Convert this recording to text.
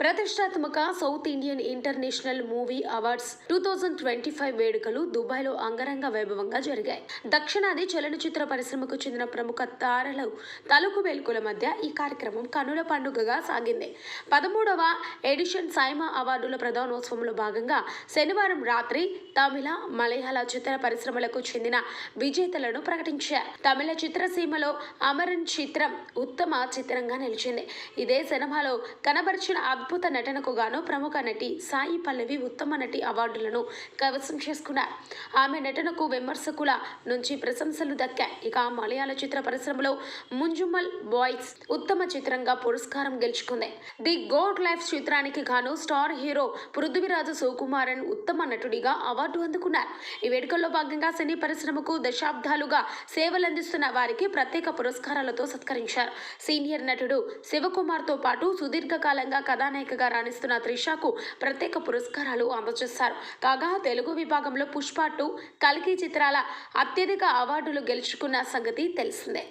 ప్రతిష్టాత్మక South Indian International Movie Awards two thousand twenty five వేడుకలు దుబాయ్లో అంగరంగ వైభవంగా జరిగాయి. దక్షిణాది చలనచిత్ర పరిశ్రమకు చెందిన ప్రముఖ తారలు తలుకు వెలుకుల మధ్య ఈ కార్యక్రమం కనుల పండుగగా సాగింది. పదమూడవ ఎడిషన్ సైమా అవార్డుల ప్రధానోత్సవంలో భాగంగా శనివారం రాత్రి తమిళ మలయాళ చిత్ర పరిశ్రమలకు చెందిన విజేతలను ప్రకటించారు. తమిళ చిత్రసీమలో అమరన్ చిత్రం ఉత్తమ చిత్రంగా నిలిచింది. ఇదే సినిమాలో కనబరిచిన అద్భుత నటనకు గాను ప్రముఖ నటి సాయి పల్లవి ఉత్తమ నటి అవార్డులను కైవసం చేసుకున్నారు ఆమె నటనకు విమర్శకుల నుంచి ప్రశంసలు దక్కాయి ఇక మలయాళ చిత్ర పరిశ్రమలో ముంజుమల్ బాయ్స్ ఉత్తమ చిత్రంగా పురస్కారం గెలుచుకుంది. ది గోడ్ లైఫ్ చిత్రానికి గాను స్టార్ హీరో పృథ్వీరాజు సుకుమారన్ ఉత్తమ నటుడిగా అవార్డు అందుకున్నారు. ఈ వేడుకల్లో భాగంగా సినీ పరిశ్రమకు దశాబ్దాలుగా సేవలందిస్తున్న వారికి ప్రత్యేక పురస్కారాలతో సత్కరించారు. సీనియర్ నటుడు శివకుమార్తో పాటు సుదీర్ఘకాలంగా కథానాయికగా రాణిస్తున్న త్రిషాకు ప్రత్యేక పురస్కారాలు అందజేశారు. కాగా తెలుగు విభాగంలో పుష్ప టూ కల్కి చిత్రాల అత్యధిక అవార్డులు గెలుచుకున్న సంగతి తెలిసిందే.